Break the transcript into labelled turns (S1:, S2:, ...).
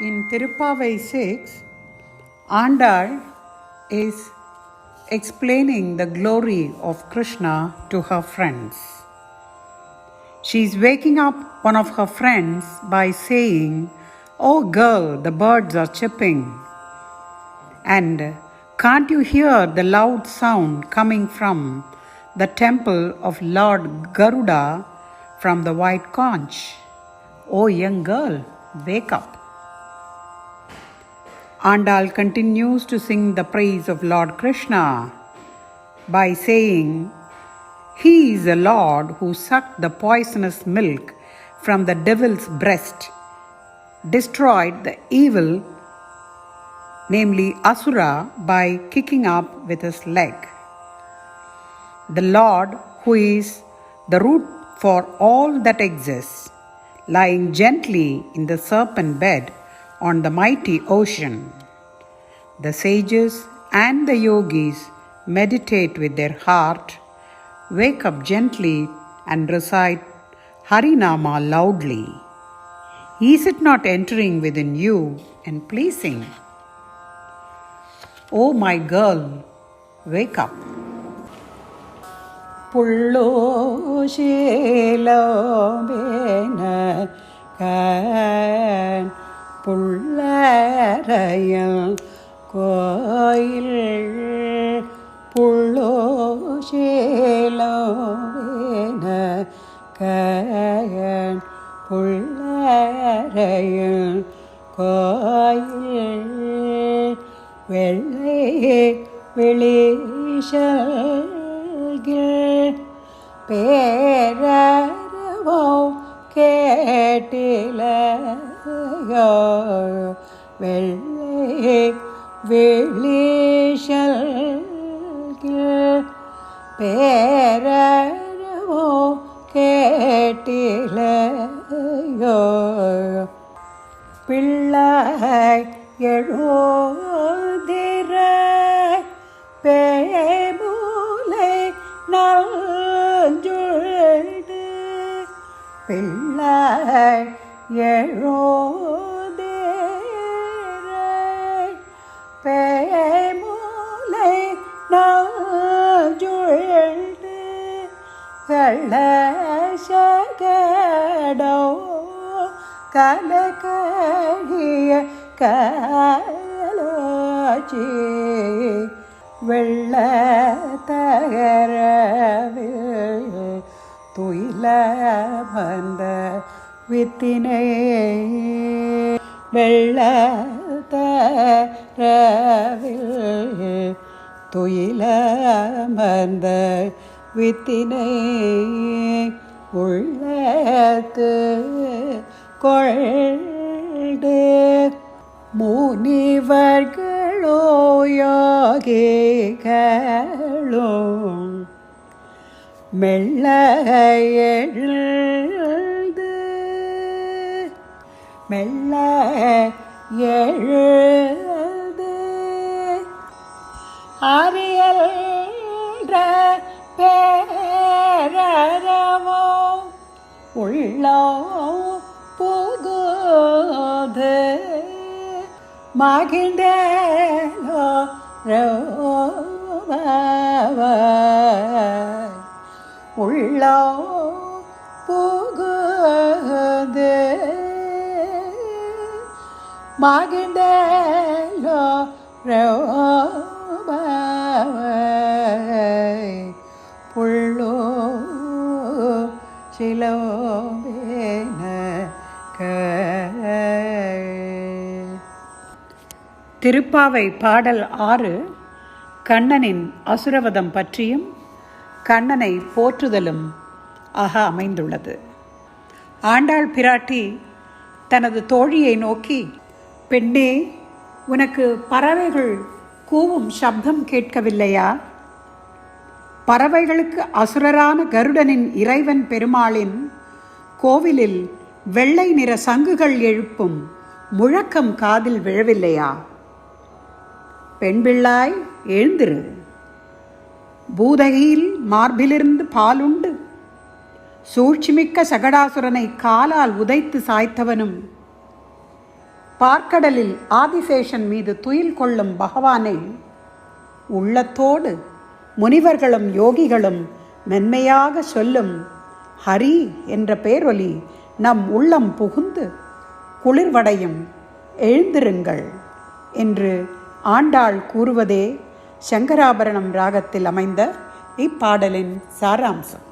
S1: In Tirupavai 6, Andal is explaining the glory of Krishna to her friends. She is waking up one of her friends by saying, Oh girl, the birds are chirping. And can't you hear the loud sound coming from the temple of Lord Garuda from the white conch? Oh young girl, wake up. Andal continues to sing the praise of Lord Krishna by saying, He is a Lord who sucked the poisonous milk from the devil's breast, destroyed the evil, namely Asura, by kicking up with his leg. The Lord, who is the root for all that exists, lying gently in the serpent bed on the mighty ocean. The sages and the yogis meditate with their heart, wake up gently, and recite Harinama loudly. Is it not entering within you and pleasing? O oh my girl, wake up. പുള്ളോശീലോബേന കാൻ புள்ளரையல் கோயில் புள்ளோஷேலோபேன கயன் புள்ளரையல் கோயில் வெள்ளை வெளிஷல்கள் பேரவோ கேட்டில வெள்ளை வெளிஷல் பேரவோ கேட்டிலையோ? பிள்ளை எழுதிர பேமூலை நல்ஜுழ்டு பிள்ளை எழுதிர பேமூலை நல்ஜுழ்டு கள்ளசகடோ கலகழிய காலோச்சி வெள்ள தகரவில் துயில வந்த வித்தினை. வெள்ள தரவில் துயில வந்த வித்தினை. உள்ளத்து கொள்டு முனிவர்களோ யோகிகளோ மெல்ல எழுந்து மெல்ல எழுது. அறியல்ற பேரவோ உள்ளோ புகுது. மகிழ்ந்தோ உள்ளோ புகுது. மகிழ்ந்தோ புள்ளோ சிலோபேன திருப்பாவை பாடல் ஆறு கண்ணனின் அசுரவதம் பற்றியும் கண்ணனை போற்றுதலும் ஆக அமைந்துள்ளது ஆண்டாள் பிராட்டி தனது தோழியை நோக்கி பெண்ணே உனக்கு பறவைகள் கூவும் சப்தம் கேட்கவில்லையா? பறவைகளுக்கு அசுரரான கருடனின் இறைவன் பெருமாளின் கோவிலில் வெள்ளை நிற சங்குகள் எழுப்பும் முழக்கம் காதில் விழவில்லையா? பெண் பிள்ளாய் எழுந்திரு. பூதகியில் மார்பிலிருந்து பாலுண்டு. சூழ்ச்சிமிக்க சகடாசுரனை காலால் உதைத்து சாய்த்தவனும் பார்க்கடலில் ஆதிசேஷன் மீது துயில் கொள்ளும் பகவானை உள்ளத்தோடு முனிவர்களும் யோகிகளும் மென்மையாக சொல்லும் ஹரி என்ற பேரொலி நம் உள்ளம் புகுந்து குளிர்வடையும் எழுந்திருங்கள் என்று ஆண்டாள் கூறுவதே சங்கராபரணம் ராகத்தில் அமைந்த இப்பாடலின் சாராம்சம்.